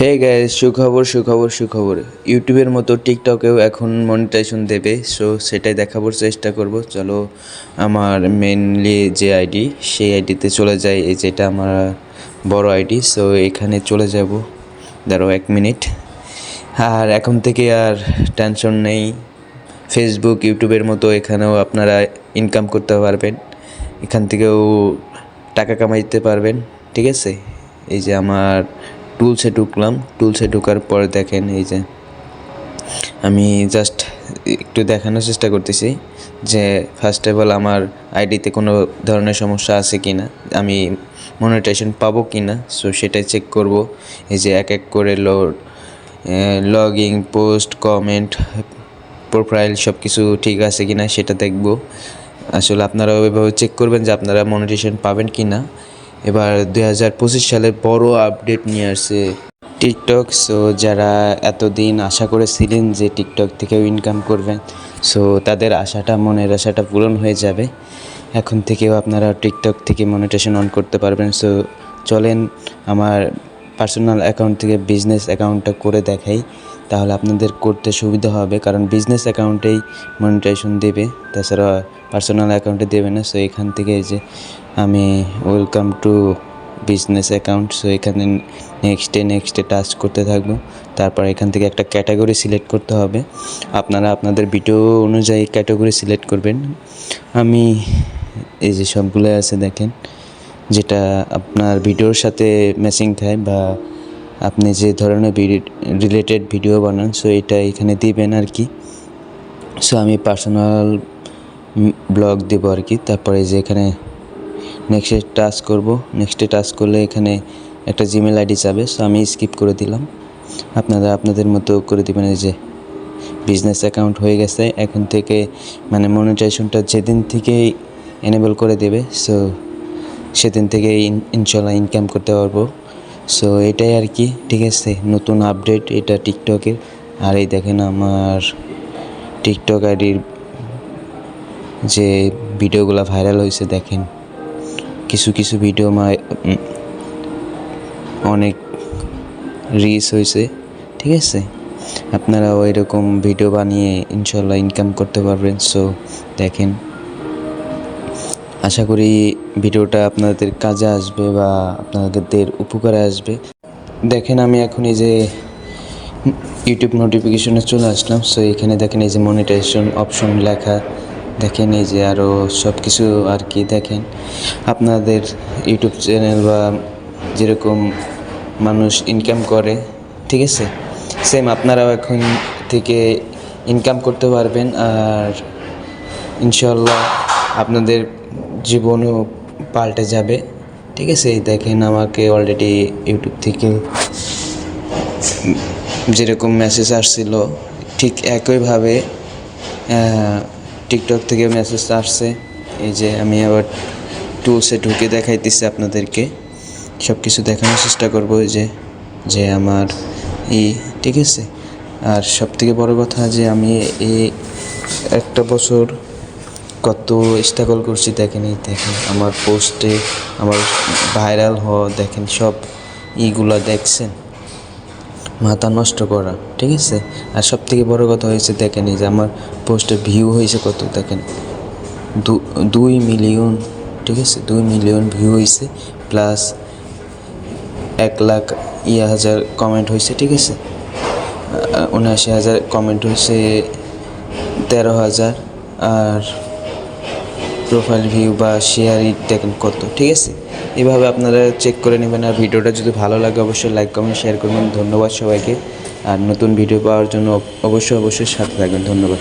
Hey guys সুখবর সুখবর সুখবর। ইউটিউবের মতো টিকটকেও এখন মনিটাইজেশন দেবে সো সেটাই দেখাবার চেষ্টা করব। চলো, আমার মেনলি যে আইডি সেই আইডিতে চলে যাই। এই যেটা আমার বড় আইডি সো এখানে চলে যাব। দাঁড়াও এক মিনিট আর এখন থেকে আর টেনশন নেই। ফেসবুক ইউটিউবের মতো এখানেও আপনারা ইনকাম করতে পারবেন। এখান থেকেও টাকা কামাইতে পারবেন, ঠিক আছে? এই যে আমার টুলসে ঢুকলাম। টুলসে ঢুকার পরে দেখেন এই যে, আমি জাস্ট একটু দেখানোর চেষ্টা করতেছি যে ফার্স্ট অফ অল আমার আইডিতে কোনো ধরনের সমস্যা আছে কি না আমি মনিটাইজেশন পাবো কি না সো সেটাই চেক করব। এই যে এক এক করে load logging post comment profile সব কিছু ঠিক আছে কি না সেটা দেখব। আসলে আপনারা ওইভাবে চেক করবেন যে আপনারা মনিটাইজেশন পাবেন কি না এবার দুই হাজার পঁচিশ সালের বড় আপডেট নিয়ে আসছে টিকটক। সো যারা এতদিন আশা করেছিলেন যে টিকটক থেকেও ইনকাম করবেন সো তাদের আশাটা, মনের আশাটা পূরণ হয়ে যাবে। এখন থেকেও আপনারা টিকটক থেকে মনিটেশন অন করতে পারবেন। সো চলেন আমার পার্সোনাল অ্যাকাউন্ট থেকে বিজনেস অ্যাকাউন্টটা করে দেখাই। তাহলে আপনাদের করতে সুবিধা হবে, কারণ বিজনেস অ্যাকাউন্টেই মনিটাইজেশন দেবে, তাছাড়া পার্সোনাল অ্যাকাউন্টে দেবে না সো এখান থেকে যে আমি welcome to business account so এখানে নেক্সটে নেক্সটে টাচ করতে থাকব, তারপর এখান থেকে একটা ক্যাটাগরি সিলেক্ট করতে হবে, আপনারা আপনাদের ভিডিও অনুযায়ী ক্যাটাগরি সিলেক্ট করবেন, আমি এই যে সবগুলো আছে দেখেন, যেটা আপনার ভিডিওর সাথে ম্যাচিং খায় বা আপনি যে ধরনের রিলেটেড ভিডিও বানান সো এটা এখানে দিবেন আর কি সো আমি পার্সোনাল ব্লগ দেবো আর কি তারপরে যে এখানে নেক্সটে টাচ করব। নেক্সটে টাচ করলে এখানে একটা জিমেল আইডি যাবে। সো আমি স্কিপ করে দিলাম। আপনারা আপনাদের মতো করে দেবেন। এই যে বিজনেস অ্যাকাউন্ট হয়ে গেছে। এখন থেকে মানে মনিটাইজেশনটা যেদিন থেকে এনেবল করে দেবে সো সেদিন থেকে ইনশাল্লাহ ইনকাম করতে পারব। সো এটাই আর কি ঠিক আছে? নতুন আপডেট এটা টিকটকের আর এই দেখেন আমার টিকটক আইডির যে ভিডিওগুলো ভাইরাল হয়েছে দেখেন। কিছু কিছু ভিডিও মা অনেক রিচ হয়েছে ঠিক আছে? আপনারা ওই রকম ভিডিও বানিয়ে ইনশাল্লাহ ইনকাম করতে পারবেন। সো দেখেন। আশা করি ভিডিওটা আপনাদের কাজে আসবে বা আপনাদের উপকারে আসবে। দেখেন আমি এখন এই যে ইউটিউব নোটিফিকেশনে চলে আসলাম। সো এখানে দেখেন এই যে মনিটাইজেশন অপশন লেখা। দেখেন এই যে আরও সব কিছু আর কি দেখেন। আপনাদের ইউটিউব চ্যানেল বা যেরকম মানুষ ইনকাম করে, ঠিক আছে? সেম আপনারাও এখন থেকে ইনকাম করতে পারবেন। আর ইনশাল্লাহ আপনাদের জীবনও পাল্টে যাবে। ঠিক আছে দেখেন আমাকে অলরেডি ইউটিউব থেকে যেরকম মেসেজ আসছিল, ঠিক একইভাবে টিকটক থেকে মেসেজ আসছে। এই যে আমি আবার টুলসে ঢুকে দেখাইতেছি আপনাদেরকে। সব কিছু দেখানোর চেষ্টা করব যে যে আমার এই ঠিক আছে? আর সব থেকে বড় কথা যে আমি এই একটা বছর কত স্ট্রাগল করছি দেখেন দেখেন আমার পোস্টে আমার ভাইরাল হওয়া, দেখেন সব ইগুলা দেখছেন। মাথা নষ্ট করা, ঠিক আছে? আর সব থেকে বড় কথা হয়েছে দেখেন যে আমার পোস্টে ভিউ হয়েছে কত, দেখেন। দুই মিলিয়ন ঠিক আছে? দুই মিলিয়ন ভিউ হয়েছে প্লাস এক লাখ ইয়া হাজার কমেন্ট হয়েছে, ঠিক আছে? উনআশি হাজার কমেন্ট হয়েছে, তেরো হাজার, আর প্রোফাইল ভিউ বা শেয়ার ইট দেখেন কত, ঠিক আছে? এভাবে আপনারা চেক করে নেবেন আর ভিডিওটা যদি ভালো লাগে অবশ্যই লাইক কমেন্ট শেয়ার করবেন। ধন্যবাদ সবাইকে। আর নতুন ভিডিও পাওয়ার জন্য অবশ্যই অবশ্যই সাথে থাকবেন। ধন্যবাদ।